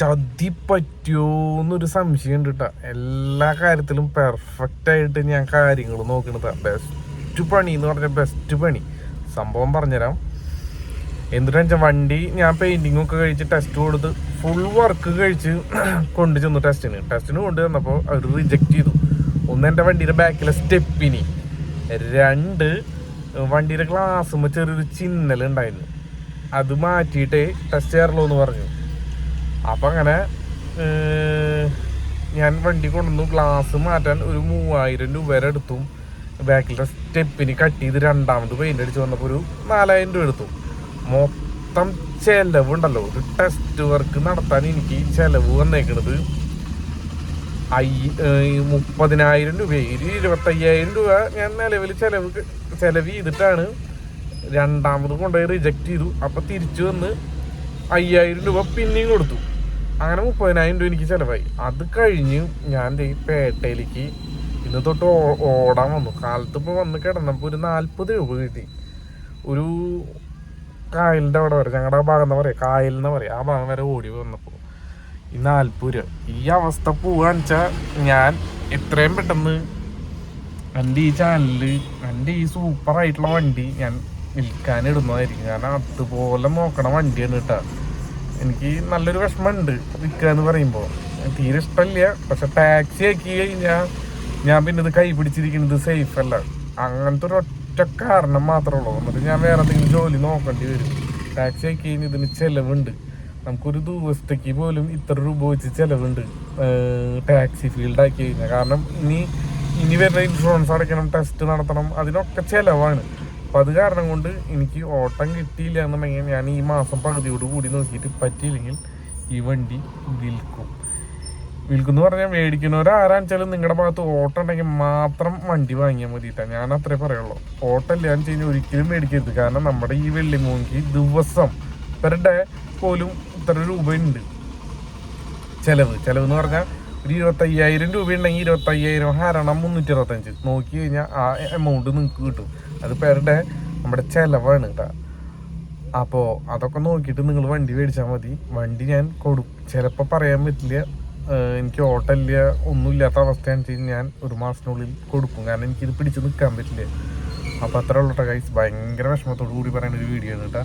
ചതി പറ്റുമോന്നൊരു സംശയം ഉണ്ട് കേട്ടോ എല്ലാ കാര്യത്തിലും പെർഫെക്റ്റ് ആയിട്ട് ഞാൻ കാര്യങ്ങൾ നോക്കണത്. ബെസ്റ്റ് പണി എന്ന് പറഞ്ഞ ബെസ്റ്റ് പണി. സംഭവം പറഞ്ഞുതരാം. എന്തിനാ വെച്ചാൽ വണ്ടി ഞാൻ പെയിന്റിംഗ് ഒക്കെ കഴിച്ച് ടെസ്റ്റ് കൊടുത്ത് ഫുൾ വർക്ക് കഴിച്ച് കൊണ്ടു ചെന്നു ടെസ്റ്റിന് ടെസ്റ്റിന് കൊണ്ടു ചെന്നപ്പോൾ അവർ റിജക്റ്റ് ചെയ്തു. ഒന്ന് എന്റെ വണ്ടിയുടെ ബാക്കിലെ സ്റ്റെപ്പിന് രണ്ട് വണ്ടിയുടെ ഗ്ലാസ്സുമ്പോൾ ചെറിയൊരു ചിന്നൽ ഉണ്ടായിരുന്നു അത് മാറ്റിയിട്ടേ ടെസ്റ്റ് ചെയ്യാറുള്ളൂ എന്ന് പറഞ്ഞു. അപ്പം അങ്ങനെ ഞാൻ വണ്ടി കൊണ്ടുവന്നു. ഗ്ലാസ് മാറ്റാൻ ഒരു മൂവായിരം രൂപ വരെ എടുത്തു. ബാക്കിലെ സ്റ്റെപ്പിന് കട്ട് ചെയ്ത് രണ്ടാമത് പെയിന്റ് അടിച്ച് വന്നപ്പോൾ ഒരു നാലായിരം രൂപ എടുത്തു. മൊത്തം ചെലവുണ്ടല്ലോ. ഒരു ടെസ്റ്റ് വർക്ക് നടത്താൻ എനിക്ക് ചിലവ് വന്നേക്കണത് അയ്യ മുപ്പതിനായിരം രൂപ. ഒരു ഇരുപത്തയ്യായിരം രൂപ ഞാൻ നിലവിൽ ചെലവ് ചിലവ് ചെയ്തിട്ടാണ് രണ്ടാമത് കൊണ്ടുപോയി റിജക്റ്റ് ചെയ്തു. അപ്പം തിരിച്ചു വന്ന് അയ്യായിരം രൂപ പിന്നെയും കൊടുത്തു. അങ്ങനെ മുപ്പതിനായിരം രൂപ എനിക്ക് ചിലവായി. അത് കഴിഞ്ഞ് ഞാൻ പേട്ടയിലേക്ക് ഇന്ന് തൊട്ട് ഓടാൻ വന്നു. കാലത്ത് ഇപ്പോൾ വന്ന് കിടന്നപ്പോൾ ഒരു നാൽപ്പത് രൂപ കിട്ടി. ഒരു കായലിന്റെ അവിടെ വരെ ഞങ്ങളുടെ ഭാഗം എന്താ പറയുക കായൽ എന്ന് പറയാം? ആ ഭാഗം വരെ ഓടി വന്നപ്പോൾ ഈ നാൽപ്പത് രൂപ. ഈ അവസ്ഥ പോവാന്ന് വെച്ചാൽ ഞാൻ എത്രയും പെട്ടെന്ന് എന്റെ ഈ ചാനലിൽ എന്റെ ഈ സൂപ്പറായിട്ടുള്ള വണ്ടി ഞാൻ വിൽക്കാനിടുന്നതായിരിക്കും. കാരണം അതുപോലെ നോക്കണ വണ്ടിയാണ് കേട്ടോ. എനിക്ക് നല്ലൊരു വിഷമമുണ്ട് വിൽക്കുക എന്ന് പറയുമ്പോൾ തീരെ ഇഷ്ടമില്ല. പക്ഷെ ടാക്സി ആക്കി കഴിഞ്ഞാൽ ഞാൻ പിന്നെ ഇത് കൈ പിടിച്ചിരിക്കുന്നത് സേഫ് അല്ല. അങ്ങനത്തെ ഒരു ഒറ്റ കാരണം മാത്രമേ ഉള്ളൂ. എന്നിട്ട് ഞാൻ വേറെ എന്തെങ്കിലും ജോലി നോക്കേണ്ടി വരും. ടാക്സി ആക്കി കഴിഞ്ഞാൽ ഇതിന് ചിലവുണ്ട്. നമുക്കൊരു ദിവസത്തേക്ക് പോലും ഇത്ര രൂപ വെച്ച് ചിലവുണ്ട് ടാക്സി ഫീൽഡ് ആക്കി കഴിഞ്ഞാൽ കാരണം ഇനി ഇനി വരുന്ന ഇൻഷുറൻസ് അടയ്ക്കണം ടെസ്റ്റ് നടത്തണം അതിനൊക്കെ ചിലവാണ്. അപ്പം അത് കാരണം കൊണ്ട് എനിക്ക് ഓട്ടം കിട്ടിയില്ല എന്നുണ്ടെങ്കിൽ ഞാൻ ഈ മാസം പകുതിയോട് കൂടി നോക്കിയിട്ട് പറ്റിയില്ലെങ്കിൽ ഈ വണ്ടി വിൽക്കും. വിൽക്കുന്നു പറഞ്ഞാൽ മേടിക്കുന്നവരാരാന്ന് വെച്ചാലും നിങ്ങളുടെ ഭാഗത്ത് ഓട്ടം ഉണ്ടെങ്കിൽ മാത്രം വണ്ടി വാങ്ങിയാൽ മതിയിട്ടാണ് ഞാൻ അത്രേ പറയുള്ളൂ. ഓട്ടം ഇല്ലാന്ന് വെച്ച് കഴിഞ്ഞാൽ ഒരിക്കലും മേടിക്കരുത്. കാരണം നമ്മുടെ ഈ വെള്ളി മൂങ്കി ദിവസം പെർ ഡേ പോലും ഇത്ര രൂപയുണ്ട്. ചിലവ്. ചിലവ് എന്ന് പറഞ്ഞാൽ ഒരു ഇരുപത്തയ്യായിരം രൂപ ഉണ്ടെങ്കിൽ ഇരുപത്തയ്യായിരം ഹരണം മുന്നൂറ്റി അറുപത്തഞ്ച് നോക്കി കഴിഞ്ഞാൽ ആ എമൗണ്ട് നിങ്ങൾക്ക് കിട്ടും. അത് പെർ ഡേ നമ്മുടെ ചെലവാണ് കേട്ടോ അപ്പോൾ അതൊക്കെ നോക്കിയിട്ട് നിങ്ങൾ വണ്ടി മേടിച്ചാൽ മതി. വണ്ടി ഞാൻ കൊടുക്കും ചിലപ്പോൾ പറയാൻ പറ്റില്ല. എനിക്ക് ഓട്ടമില്ല ഒന്നുമില്ലാത്ത വെച്ച് കഴിഞ്ഞാൽ ഞാൻ ഒരു മാസത്തിനുള്ളിൽ കൊടുക്കും. കാരണം എനിക്കിത് പിടിച്ച് നിൽക്കാൻ പറ്റില്ല. അപ്പോൾ അത്ര ഉള്ളൂ കേട്ടോ ഗൈസ് ഭയങ്കര വിഷമത്തോടു കൂടി പറയുന്ന ഒരു വീഡിയോ ആണ് കേട്ടോ